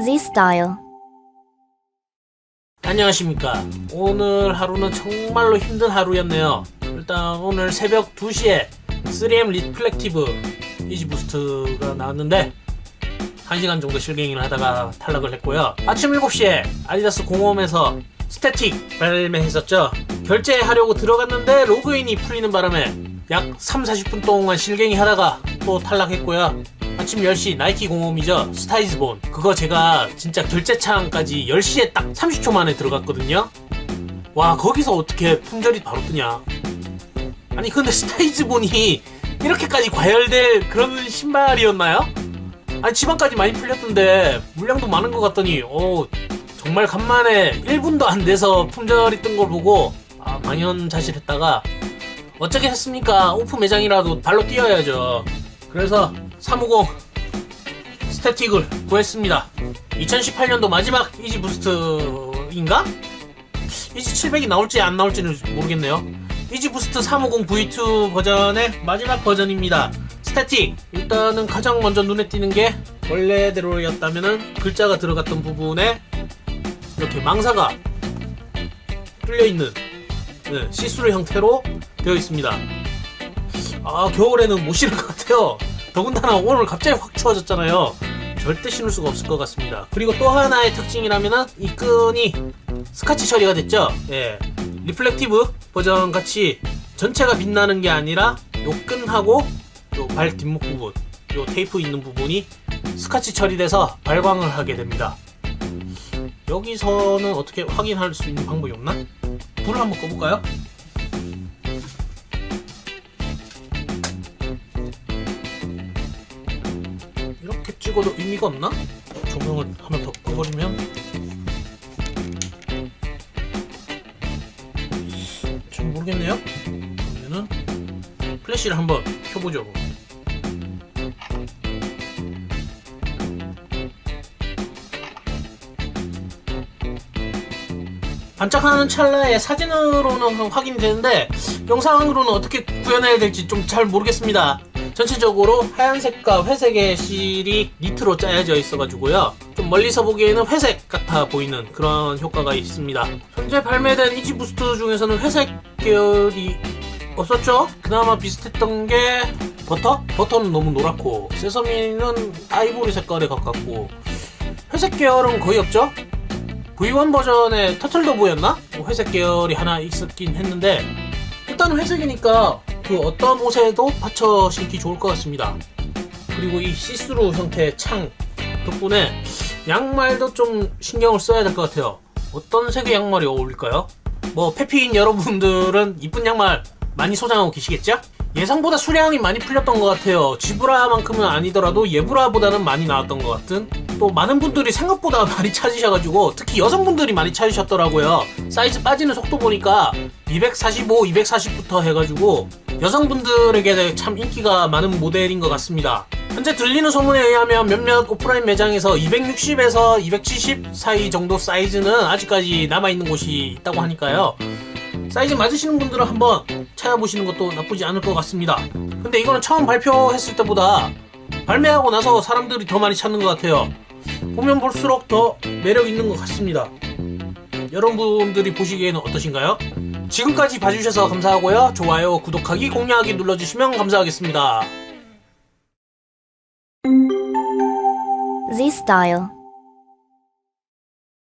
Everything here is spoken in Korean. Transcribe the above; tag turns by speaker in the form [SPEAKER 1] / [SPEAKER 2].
[SPEAKER 1] Z Style.
[SPEAKER 2] 안녕하십니까. 오늘 하루는 정말로 힘든 하루였네요. 일단 오늘 새벽 2시에 3M 리플렉티브 이지 부스트가 나왔는데 1시간 정도 실갱이를 하다가 탈락을 했고요. 아침 7시에 아디다스 공홈에서 스태틱 발매했었죠. 결제하려고 들어갔는데 로그인이 풀리는 바람에 약 3, 40분 동안 실갱이 하다가 또 탈락했고요. 아침 10시 나이키 공홈이죠. 스타이즈본. 그거 제가 진짜 결제창까지 10시에 딱 30초 만에 들어갔거든요. 와, 거기서 어떻게 품절이 바로 뜨냐. 아니, 근데 스타이즈본이 이렇게까지 과열될 그런 신발이었나요? 아니, 지방까지 많이 풀렸던데, 물량도 많은 것 같더니, 어 정말 간만에 1분도 안 돼서 품절이 뜬 걸 보고, 아, 망연자실했다가, 어쩌게 했습니까? 오프 매장이라도 발로 뛰어야죠. 그래서 350 스태틱을 구했습니다. 2018년도 마지막 이지 부스트인가? 이지 700이 나올지 안 나올지는 모르겠네요. 이지 부스트 350 V2 버전의 마지막 버전입니다. 스태틱 일단은 가장 먼저 눈에 띄는 게 원래대로였다면은 글자가 들어갔던 부분에 이렇게 망사가 뚫려 있는 네, 시스루 형태로 되어 있습니다. 아 겨울에는 못 신을 것 같아요. 더군다나 오늘 갑자기 확 추워졌잖아요. 절대 신을 수가 없을 것 같습니다. 그리고 또 하나의 특징이라면은 이 끈이 스카치 처리가 됐죠. 예, 리플렉티브 버전 같이 전체가 빛나는 게 아니라 요 끈하고 요 발 뒷목 부분, 요 테이프 있는 부분이 스카치 처리돼서 발광을 하게 됩니다. 여기서는 어떻게 확인할 수 있는 방법이 없나? 불을 한번 꺼볼까요? 찍어도 의미가 없나? 조명을 하나 더 꺼버리면 잘 모르겠네요 그러면은 플래시를 한번 켜보죠 반짝하는 찰나에 사진으로는 확인이 되는데 영상으로는 어떻게 구현해야 될지 좀 잘 모르겠습니다. 전체적으로 하얀색과 회색의 실이 니트로 짜여져 있어가지고요. 좀 멀리서 보기에는 회색 같아 보이는 그런 효과가 있습니다. 현재 발매된 이지 부스트 중에서는 회색 계열이 없었죠? 그나마 비슷했던 게 버터? 버터는 너무 노랗고 세서미는 아이보리 색깔에 가깝고 회색 계열은 거의 없죠? V1 버전의 터틀더브였나? 뭐 회색 계열이 하나 있었긴 했는데 일단 회색이니까 그 어떤 옷에도 받쳐 신기 좋을 것 같습니다. 그리고 이 시스루 형태의 창 덕분에 양말도 좀 신경을 써야 될 것 같아요. 어떤 색의 양말이 어울릴까요? 뭐 페피인 여러분들은 이쁜 양말 많이 소장하고 계시겠죠? 예상보다 수량이 많이 풀렸던 것 같아요. 지브라만큼은 아니더라도 예브라보다는 많이 나왔던 것 같은. 또 많은 분들이 생각보다 많이 찾으셔가지고 특히 여성분들이 많이 찾으셨더라고요. 사이즈 빠지는 속도 보니까 245, 240부터 해가지고 여성분들에게 참 인기가 많은 모델인 것 같습니다. 현재 들리는 소문에 의하면 몇몇 오프라인 매장에서 260에서 270 사이 정도 사이즈는 아직까지 남아있는 곳이 있다고 하니까요. 사이즈 맞으시는 분들은 한번 찾아보시는 것도 나쁘지 않을 것 같습니다. 근데 이거는 처음 발표했을 때보다 발매하고 나서 사람들이 더 많이 찾는 것 같아요. 보면 볼수록 더 매력 있는 것 같습니다. 여러분들이 보시기에는 어떠신가요? 지금까지 봐주셔서 감사하고요. 좋아요, 구독하기, 공유하기 눌러주시면 감사하겠습니다.
[SPEAKER 1] Z Style.